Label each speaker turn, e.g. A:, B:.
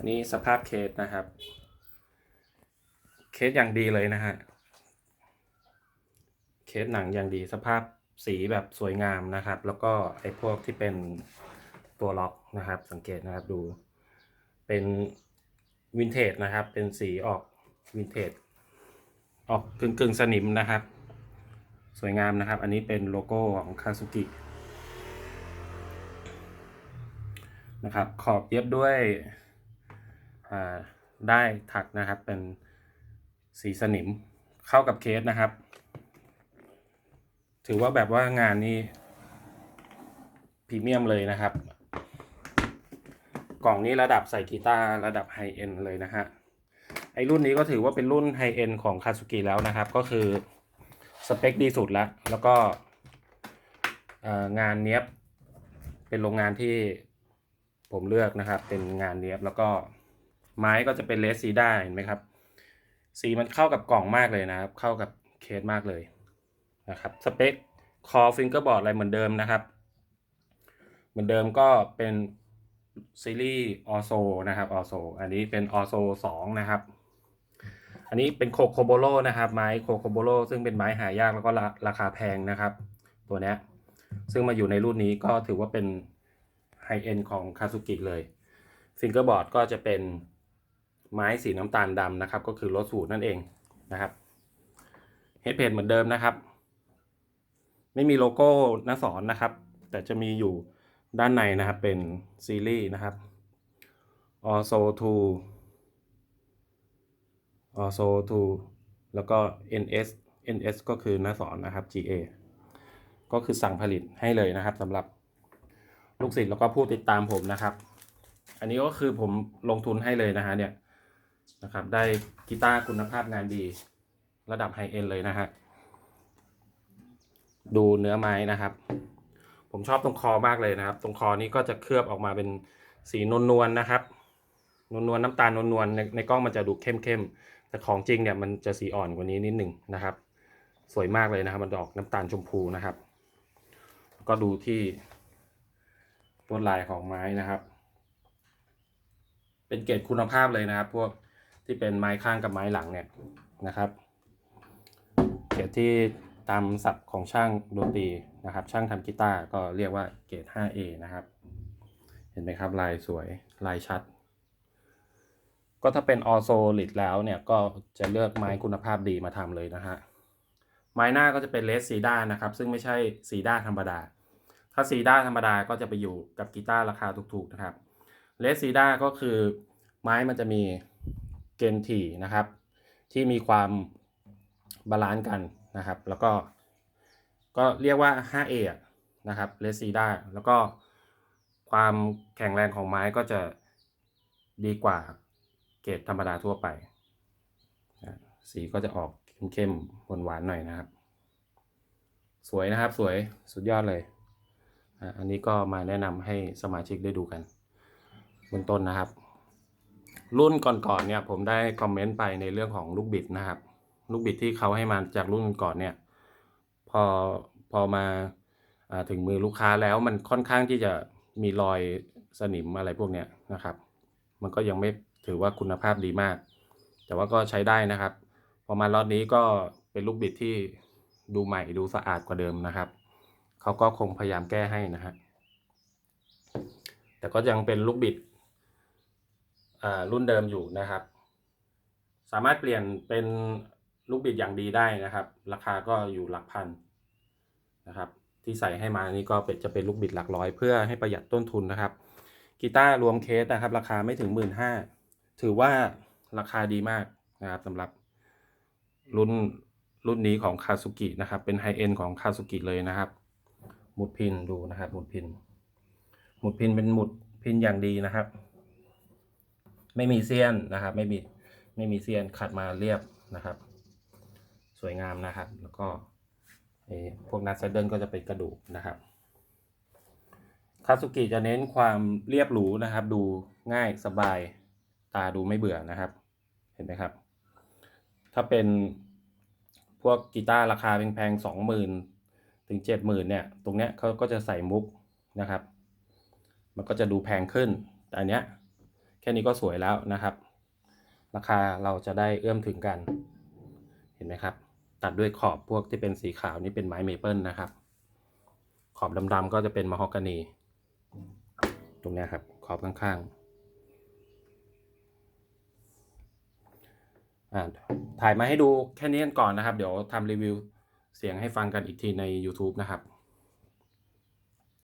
A: อันนี้สภาพเคสนะครับ เคสอย่างดีเลยนะฮะ เคสหนังอย่างดีสภาพสีแบบสวยงามนะครับ แล้วก็ไอ้พวกที่เป็นตัวล็อกนะครับ สังเกตนะครับดูเป็นวินเทจนะครับ เป็นสีออกวินเทจออกกึ่งกึ่งๆสนิมนะครับ สวยงามนะครับ อันนี้เป็นโลโก้ของคาซุกินะครับ ขอบเย็บด้วย ได้ถักนะครับเป็นสีสนิมเข้ากับเคสนะครับ ถือว่าแบบว่างานนี้พรีเมียมเลยนะครับ กล่องนี้ระดับใส่กีตาร์ระดับไฮเอ็นเลยนะฮะไอรุ่นนี้ก็ถือว่าเป็นรุ่นไฮเอ็นของคาสุกิแล้วนะครับ ก็คือสเปคดีสุดแล้ว แล้วก็งานเนี้ยบเป็นโรงงานที่ผมเลือกนะครับ เป็นงานเนี้ยบแล้วก็ ไม้ก็จะเป็นเลสซีด้าเห็นไหมครับ สีมันเข้ากับกล่องมากเลยนะครับ เข้ากับเคสมากเลยนะครับ สเปคคอฟิงเกอร์บอร์ดอะไรเหมือนเดิมนะครับ เหมือนเดิมก็เป็นซีรีส์ออโซนะครับออโซอันนี้เป็นออโซสองนะครับ อันนี้เป็นโคโคโบโลนะครับไม้โคโคโบโลซึ่งเป็นไม้หายากแล้วก็ราราคาแพงนะครับ ตัวนี้ซึ่งมาอยู่ในรุ่นนี้ก็ถือว่าเป็นไฮเอ็นของคาซุกิเลยฟิงเกอร์บอร์ดก็จะเป็น ไม้สีน้ำตาลดำนะครับ ก็คือรถสูตรนั่นเองนะครับเฮดเพจเหมือนเดิมนะครับ ไม่มีโลโก้น้าสอนนะครับ แต่จะมีอยู่ด้านในนะครับเป็นซีรีส์นะครับ also to also to แล้วก็ ns ns ก็คือน้าสอนนะครับ ga ก็คือสั่งผลิตให้เลยนะครับสำหรับลูกศิษย์แล้วก็ผู้ติดตามผมนะครับ อันนี้ก็คือผมลงทุนให้เลยนะฮะเนี่ย นะครับ ได้กีตาร์คุณภาพงานดีระดับไฮเอ็นเลยนะฮะ ดูเนื้อไม้นะครับ ผมชอบตรงคอมากเลยนะครับ ตรงคอนี้ก็จะเคลือบออกมาเป็นสีนวลนวลนะครับ นวลนวลน้ำตาลนวลนวลในในกล้องมันจะดูเข้มเข้มแต่ของจริงเนี่ยมันจะสีอ่อนกว่านี้นิดหนึ่งนะครับ สวยมากเลยนะครับ มันออกน้ำตาลชมพูนะครับ ก็ดูที่ลวดลายของไม้นะครับ เป็นเกรดคุณภาพเลยนะครับ พวก ที่เป็นไม้ข้างกับไม้หลังเนี่ยนะครับเกรดที่ตามศัพท์ของช่างดนตรีนะครับ ช่างทำกีตาร์ก็เรียกว่าเกรด 5A นะครับ เห็นไหมครับลายสวยลายชัด ก็ถ้าเป็นออโซลิดแล้วเนี่ยก็จะเลือกไม้คุณภาพดีมาทำเลยนะฮะไม้หน้าก็จะเป็นเลสซีด้านะครับ ซึ่งไม่ใช่ซีด้าธรรมดา ถ้าซีด้าธรรมดาก็จะไปอยู่กับกีตาร์ราคาถูกๆนะครับเลสซีด้าก็คือไม้มันจะมี เกณฑ์ถี่นะครับ ที่มีความบาลานซ์กันนะครับ แล้วก็ก็เรียกว่า 5A อะนะครับเลสซีด้าแล้วก็ความแข็งแรงของไม้ก็จะดีกว่าเกรดธรรมดาทั่วไป สีก็จะออกเข้มๆหวานๆหน่อยนะครับ สวยนะครับสวยสุดยอดเลย อันนี้ก็มาแนะนำให้สมาชิกได้ดูกันเบื้องต้นนะครับ รุ่นก่อนๆเนี่ยผมได้คอมเมนต์ไปในเรื่องของลูกบิดนะครับ ลูกบิดที่เขาให้มาจากรุ่นก่อนเนี่ย พอพอมาอถึงมือลูกค้าแล้วมันค่อนข้างที่จะมีรอยสนิมอะไรพวกเนี้ยนะครับ มันก็ยังไม่ถือว่าคุณภาพดีมาก แต่ว่าก็ใช้ได้นะครับ พอมาล็อตนี้ก็เป็นลูกบิดที่ดูใหม่ดูสะอาดกว่าเดิมนะครับเขาก็คงพยายามแก้ให้นะฮะแต่ก็ยังเป็นลูกบิด รุ่นเดิมอยู่นะครับ สามารถเปลี่ยนเป็นลูกบิดอย่างดีได้นะครับ ราคาก็อยู่หลักพันนะครับ ที่ใส่ให้มานี่ก็เป็นจะเป็นลูกบิดหลักร้อย เพื่อให้ประหยัดต้นทุนนะครับกีตาร์รวมเคสนะครับ ราคาไม่ถึงหมื่นห้าถือว่าราคาดีมากนะครับสำหรับรุ่นรุ่นนี้ของคาซุกินะครับ เป็นไฮเอ็นของคาซุกิเลยนะครับ หมุดพินดูนะครับ หมุดพิน หมุดพินเป็นหมุดพินอย่างดีนะครับ ไม่มีเสี้ยนนะครับ ไม่มีไม่มีเสี้ยนขัดมาเรียบนะครับ สวยงามนะครับ แล้วก็พวกนัทไซเดิลก็จะเป็นกระดูกนะครับคาสุกิจะเน้นความเรียบหรูนะครับ ดูง่ายสบายตาดูไม่เบื่อนะครับ เห็นไหมครับ ถ้าเป็นพวกกีตาร์ราคาแพงๆสองหมื่นถึงเจ็ดหมื่นเนี่ย ตรงเนี้ยเขาก็จะใส่มุกนะครับ มันก็จะดูแพงขึ้น แต่อันเนี้ย ค่นี้ก็สวยแล้วนะครับ ราคาเราจะได้เอื้อมถึงกัน เห็นไหมครับ ตัดด้วยขอบพวกที่เป็นสีขาวนี่เป็นไม้เมเปิลนะครับ ขอบดำๆก็จะเป็นมะฮอกกานี ตรงนี้ครับ ขอบข้างๆถ่ายมาให้ดูแค่นี้กันก่อนนะครับ เดี๋ยวทำรีวิวเสียงให้ฟังกันอีกทีใน YouTube นะครับ